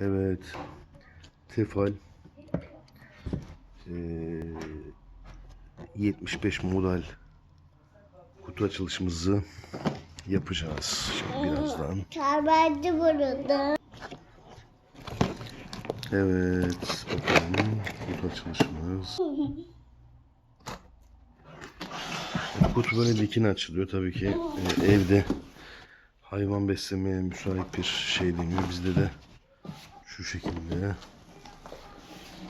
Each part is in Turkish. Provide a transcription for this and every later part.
Evet. Tefal. Ee, 75 model kutu açılışımızı yapacağız. Şimdi birazdan. Çarpıcı burada. Evet. Bakalım. Kutu açılışımız. Kutu böyle dikine açılıyor. Tabii ki e, evde hayvan beslemeye müsait bir şey deniyor. Bizde de şu şekilde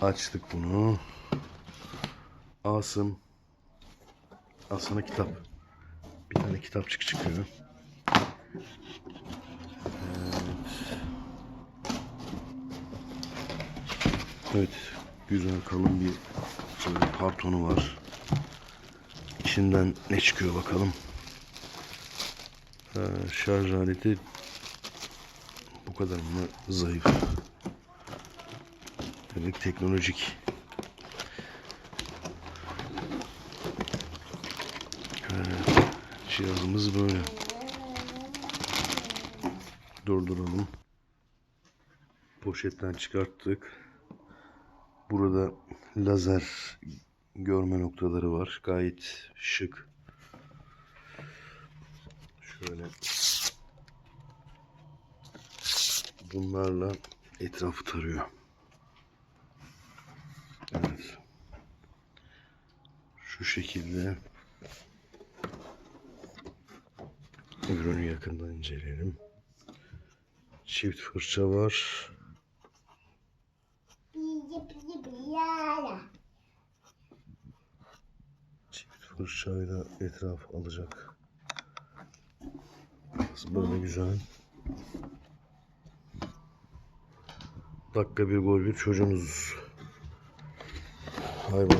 açtık bunu. Asım. Al sana kitap. Bir tane kitapçık çıkıyor. Evet, güzel kalın bir böyle kartonu var. İçinden ne çıkıyor bakalım. Ha, şarj aleti kadar mı zayıf? Demek teknolojik. Evet, cihazımız böyle. Durduralım. Poşetten çıkarttık. Burada lazer görme noktaları var. Gayet şık. Şöyle bunlarla etrafı tarıyor. Evet. Şu şekilde ürünü yakından inceleyelim. Çift fırça var. Çift fırçayla etraf alacak. Böyle güzel. Dakika bir gol bir çocuğumuz. Hayvan